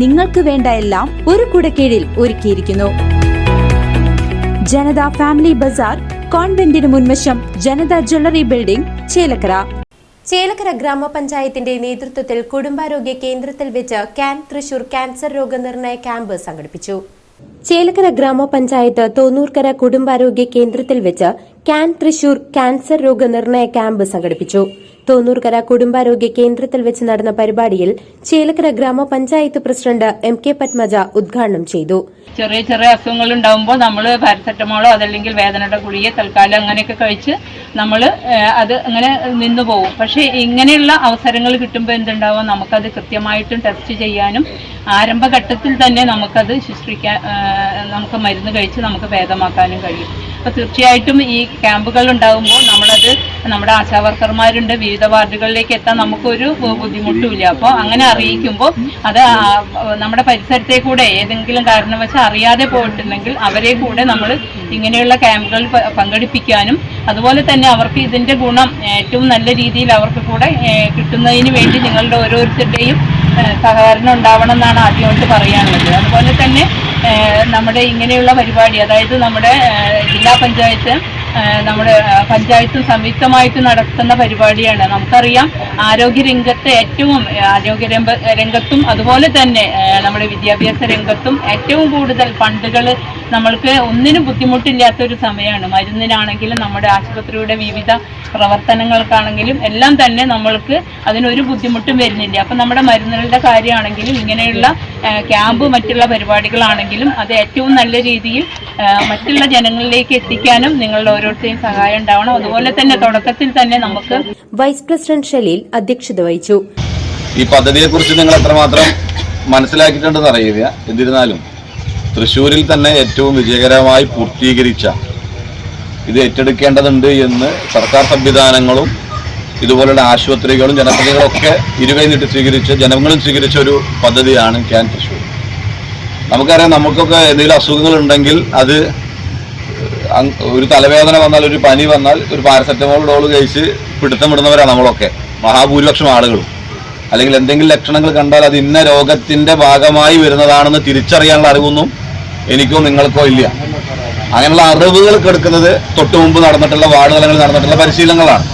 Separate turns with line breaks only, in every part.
നിങ്ങൾക്ക് വേണ്ട എല്ലാം ഒരു കുടക്കീഴിൽ ഒരുക്കിയിരിക്കുന്നു. ജനത ഫാമിലി ബസാർ കോൺവെന്റിന് മുൻവശം ജനത ജ്വല്ലറി ബിൽഡിംഗ് ചേലക്കര.
ചേലക്കര ഗ്രാമപഞ്ചായത്തിന്റെ നേതൃത്വത്തിൽ കുടുംബാരോഗ്യ കേന്ദ്രത്തിൽ വെച്ച് ക്യാൻ തൃശൂർ ക്യാൻസർ രോഗനിർണയ ക്യാമ്പ് സംഘടിപ്പിച്ചു. ചേലക്കര ഗ്രാമപഞ്ചായത്ത് തോന്നൂർക്കര കുടുംബാരോഗ്യ കേന്ദ്രത്തിൽ വെച്ച് ക്യാൻ തൃശൂർ ക്യാൻസർ രോഗനിർണയ ക്യാമ്പ് സംഘടിപ്പിച്ചു. തോന്നൂർക്കര കുടുംബാരോഗ്യ കേന്ദ്രത്തിൽ വെച്ച് നടന്ന പരിപാടിയിൽ ചേലക്കര ഗ്രാമപഞ്ചായത്ത് പ്രസിഡന്റ് എം കെ പത്മജ ഉദ്ഘാടനം ചെയ്തു.
ചെറിയ ചെറിയ അസുഖങ്ങൾ ഉണ്ടാകുമ്പോൾ നമ്മൾ പാരസെറ്റമോളോ അതല്ലെങ്കിൽ വേദനയുടെ ഗുളിയെ തൽക്കാലം അങ്ങനെയൊക്കെ കഴിച്ച് നമ്മൾ അത് അങ്ങനെ നിന്നു പോകും. പക്ഷേ ഇങ്ങനെയുള്ള അവസരങ്ങൾ കിട്ടുമ്പോൾ എന്തുണ്ടാവും? നമുക്കത് കൃത്യമായിട്ടും ടെസ്റ്റ് ചെയ്യാനും ആരംഭഘട്ടത്തിൽ തന്നെ നമുക്കത് ശുശ്രൂഷിക്കാൻ നമുക്ക് മരുന്ന് കഴിച്ച് നമുക്ക് ഭേദമാക്കാനും കഴിയും. അപ്പോൾ തീർച്ചയായിട്ടും ഈ ക്യാമ്പുകൾ ഉണ്ടാകുമ്പോൾ നമ്മളത് നമ്മുടെ ആശാവർക്കർമാരുണ്ട് വിവിധ വാർഡുകളിലേക്ക് എത്താൻ നമുക്കൊരു ബുദ്ധിമുട്ടുമില്ല. അപ്പോൾ അങ്ങനെ അറിയിക്കുമ്പോൾ അത് നമ്മുടെ പരിസരത്തെ കൂടെ ഏതെങ്കിലും കാരണവശാൽ അറിയാതെ പോയിട്ടുണ്ടെങ്കിൽ അവരെ കൂടെ നമ്മൾ ഇങ്ങനെയുള്ള ക്യാമ്പുകൾ പങ്കെടുപ്പിക്കാനും അതുപോലെ തന്നെ അവർക്ക് ഇതിന്റെ ഗുണം ഏറ്റവും നല്ല രീതിയിൽ അവർക്ക് കൂടെ കിട്ടുന്നതിന് വേണ്ടി നിങ്ങളുടെ ഓരോരുത്തരുടെയും സഹകരണം ഉണ്ടാവണം എന്നാണ് ആദ്യമായിട്ട് പറയാനുള്ളത്. അതുപോലെ തന്നെ നമ്മുടെ ഇങ്ങനെയുള്ള പരിപാടി അതായത് നമ്മുടെ ജില്ലാ പഞ്ചായത്ത് നമ്മുടെ പഞ്ചായത്ത് സംയുക്തമായിട്ട് നടത്തുന്ന പരിപാടിയാണ്. നമുക്കറിയാം ആരോഗ്യ രംഗത്ത് ഏറ്റവും ആരോഗ്യ രംഗ- രംഗത്തും അതുപോലെ തന്നെ നമ്മുടെ വിദ്യാഭ്യാസ രംഗത്തും ഏറ്റവും കൂടുതൽ ഫണ്ടുകൾ നമ്മൾക്ക് ഒന്നിനും ബുദ്ധിമുട്ടില്ലാത്തൊരു സമയമാണ്. മരുന്നിനാണെങ്കിലും നമ്മുടെ ആശുപത്രിയുടെ വിവിധ പ്രവർത്തനങ്ങൾക്കാണെങ്കിലും എല്ലാം തന്നെ നമ്മൾക്ക് അതിനൊരു ബുദ്ധിമുട്ടും വരുന്നില്ല. അപ്പം നമ്മുടെ മരുന്നുകളുടെ കാര്യമാണെങ്കിലും ഇങ്ങനെയുള്ള ക്യാമ്പ് മറ്റുള്ള പരിപാടികളാണെങ്കിലും അത് ഏറ്റവും നല്ല രീതിയിൽ മറ്റുള്ള ജനങ്ങളിലേക്ക് എത്തിക്കാനും നിങ്ങളുടെ ഓരോരുത്തരെയും സഹായം ഉണ്ടാവണം. അതുപോലെ തന്നെ തുടക്കത്തിൽ തന്നെ നമുക്ക്
വൈസ് പ്രസിഡന്റ് ഷലീൽ അധ്യക്ഷത വഹിച്ചു.
ഈ പദ്ധതിയെക്കുറിച്ച് നിങ്ങൾ എത്രമാത്രം മനസ്സിലാക്കിയിട്ടുണ്ടെന്ന് അറിയില്ല എന്നിരുന്നാലും തൃശ്ശൂരിൽ തന്നെ ഏറ്റവും വിജയകരമായി പൂർത്തീകരിച്ച ഇത് ഏറ്റെടുക്കേണ്ടതുണ്ട് എന്ന് സർക്കാർ സംവിധാനങ്ങളും ഇതുപോലുള്ള ആശുപത്രികളും ജനപ്രതിനിധികളും ഒക്കെ ഇരുകൈ നീട്ടി സ്വീകരിച്ച് ജനങ്ങളും സ്വീകരിച്ച ഒരു പദ്ധതിയാണ് ക്യാൻ തൃശ്ശൂർ. നമുക്കറിയാം നമുക്കൊക്കെ എന്തെങ്കിലും അസുഖങ്ങൾ ഉണ്ടെങ്കിൽ അത് ഒരു തലവേദന വന്നാൽ ഒരു പനി വന്നാൽ ഒരു പാരസെറ്റമോൾ ഡോൾ കഴിച്ച് പിടുത്തം വിടുന്നവരാണ് നമ്മളൊക്കെ. മഹാഭൂരിപക്ഷം ആളുകളും. അല്ലെങ്കിൽ എന്തെങ്കിലും ലക്ഷണങ്ങൾ കണ്ടാൽ അത് ഇന്ന രോഗത്തിന്റെ ഭാഗമായി വരുന്നതാണെന്ന് തിരിച്ചറിയാനുള്ള അറിവൊന്നും എനിക്കോ നിങ്ങൾക്കോ ഇല്ല. അങ്ങനെയുള്ള അറിവുകൾ കെടുക്കുന്നത് തൊട്ടു മുമ്പ് നടന്നിട്ടുള്ള വാർഡ് തലങ്ങളിൽ നടന്നിട്ടുള്ള പരിശീലനങ്ങളാണ്.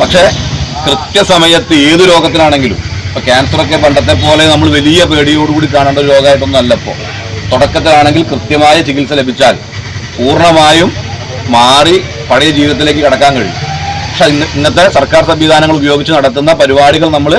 പക്ഷേ കൃത്യസമയത്ത് ഏത് രോഗത്തിനാണെങ്കിലും ഇപ്പൊ ക്യാൻസറൊക്കെ പണ്ടത്തെ പോലെ നമ്മൾ വലിയ പേടിയോടുകൂടി കാണേണ്ട ഒരു രോഗമായിട്ടൊന്നും അല്ല ഇപ്പോൾ തുടക്കത്തിലാണെങ്കിൽ കൃത്യമായ ചികിത്സ ലഭിച്ചാൽ പൂർണമായും മാറി പഴയ ജീവിതത്തിലേക്ക് കടക്കാൻ കഴിയും. പക്ഷെ ഇന്ന് ഇന്നത്തെ സർക്കാർ സംവിധാനങ്ങൾ ഉപയോഗിച്ച് നടത്തുന്ന പരിപാടികൾ നമ്മൾ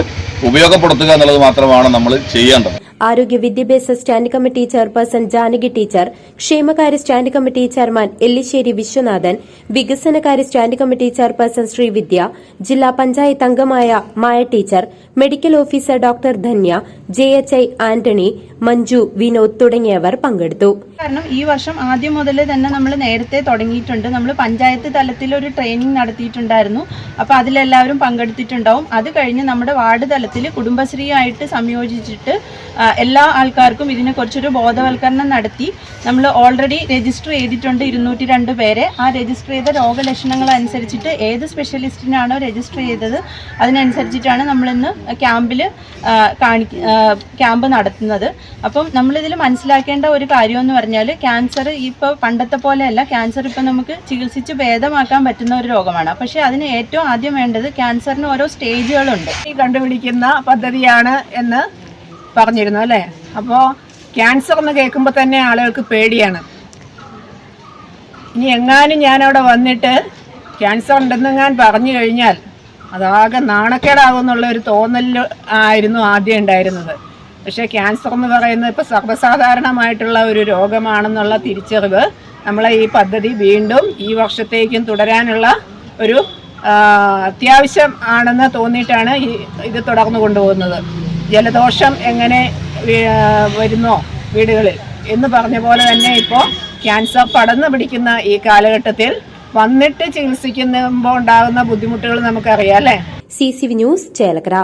ഉപയോഗപ്പെടുത്തുക എന്നുള്ളത് മാത്രമാണ് നമ്മൾ ചെയ്യേണ്ടത്.
ആരോഗ്യ വിദ്യാഭ്യാസ stand committee chairperson Janaki teacher ക്ഷേമകാര്യ stand committee chairman Ellissery Viswanathan വികസനകാര്യ സ്റ്റാൻഡ് കമ്മിറ്റി ചെയർപേഴ്സൺ ശ്രീവിദ്യ ജില്ലാ പഞ്ചായത്ത് അംഗമായ Maya teacher medical officer doctor Dhanya J H I Antony Manju Vinod തുടങ്ങിയവർ പങ്കെടുത്തു.
കാരണം ഈ വർഷം ആദ്യം മുതൽ തന്നെ നമ്മൾ നേരത്തെ തുടങ്ങിയിട്ടുണ്ട്. നമ്മൾ പഞ്ചായത്ത് തലത്തിൽ ഒരു ട്രെയിനിങ് നടത്തിയിട്ടുണ്ടായിരുന്നു. അപ്പോൾ അതിലെല്ലാവരും പങ്കെടുത്തിട്ടുണ്ടാവും. അത് കഴിഞ്ഞ് നമ്മുടെ വാർഡ് തലത്തിൽ കുടുംബശ്രീയായിട്ട് സംയോജിച്ചിട്ട് ആ, എല്ലാ ആൾക്കാർക്കും ഇതിനെക്കുറിച്ചൊരു ബോധവൽക്കരണം നടത്തി. നമ്മൾ ഓൾറെഡി രജിസ്റ്റർ ചെയ്തിട്ടുണ്ട് ഇരുന്നൂറ്റി രണ്ട് പേരെ. ആ രജിസ്റ്റർ ചെയ്ത രോഗലക്ഷണങ്ങൾ അനുസരിച്ചിട്ട് ഏത് സ്പെഷ്യലിസ്റ്റിനാണോ രജിസ്റ്റർ ചെയ്തത് അതിനനുസരിച്ചിട്ടാണ് നമ്മളിന്ന് ക്യാമ്പിൽ കാണി ക്യാമ്പ് നടത്തുന്നത്. അപ്പം നമ്മളിതിൽ മനസ്സിലാക്കേണ്ട ഒരു കാര്യം എന്ന് പറഞ്ഞാൽ ക്യാൻസർ ഇപ്പോൾ പണ്ടത്തെ പോലെയല്ല. ക്യാൻസർ ഇപ്പം നമുക്ക് ചികിത്സിച്ച് ഭേദമാക്കാൻ പറ്റുന്ന ഒരു രോഗമാണ്. പക്ഷേ അതിന് ഏറ്റവും ആദ്യം വേണ്ടത് ക്യാൻസറിന് ഓരോ സ്റ്റേജുകളുണ്ട്
ഈ കണ്ടുപിടിക്കുന്ന പദ്ധതിയാണ് എന്ന് പറഞ്ഞിരുന്നു അല്ലേ? അപ്പോൾ ക്യാൻസർ എന്ന് കേൾക്കുമ്പോൾ തന്നെ ആളുകൾക്ക് പേടിയാണ്. ഇനി എങ്ങാനും ഞാനവിടെ വന്നിട്ട് ക്യാൻസർ ഉണ്ടെന്ന് ഞാൻ പറഞ്ഞു കഴിഞ്ഞാൽ അതാകെ നാണക്കേടാകുമെന്നുള്ള ഒരു തോന്നൽ ആയിരുന്നു ആദ്യം ഉണ്ടായിരുന്നത്. പക്ഷേ ക്യാൻസർ എന്ന് പറയുന്നത് ഇപ്പോൾ സർവസാധാരണമായിട്ടുള്ള ഒരു രോഗമാണെന്നുള്ള തിരിച്ചറിവ് നമ്മളെ ഈ പദ്ധതി വീണ്ടും ഈ വർഷത്തേക്കും തുടരാനുള്ള ഒരു അത്യാവശ്യം ആണെന്ന് തോന്നിയിട്ടാണ് ഈ ഇത് തുടർന്നു കൊണ്ടുപോകുന്നത്. ജലദോഷം എങ്ങനെ വരുന്നോ വീടുകളിൽ? എന്ന് പറഞ്ഞ പോലെ തന്നെ ഇപ്പോൾ ക്യാൻസർ പടർന്നു പിടിക്കുന്ന ഈ കാലഘട്ടത്തിൽ വന്നിട്ട് ചികിത്സിക്കുമ്പോൾ ഉണ്ടാകുന്ന ബുദ്ധിമുട്ടുകൾ നമുക്കറിയാം അല്ലേ?
C C V news Chelakkara.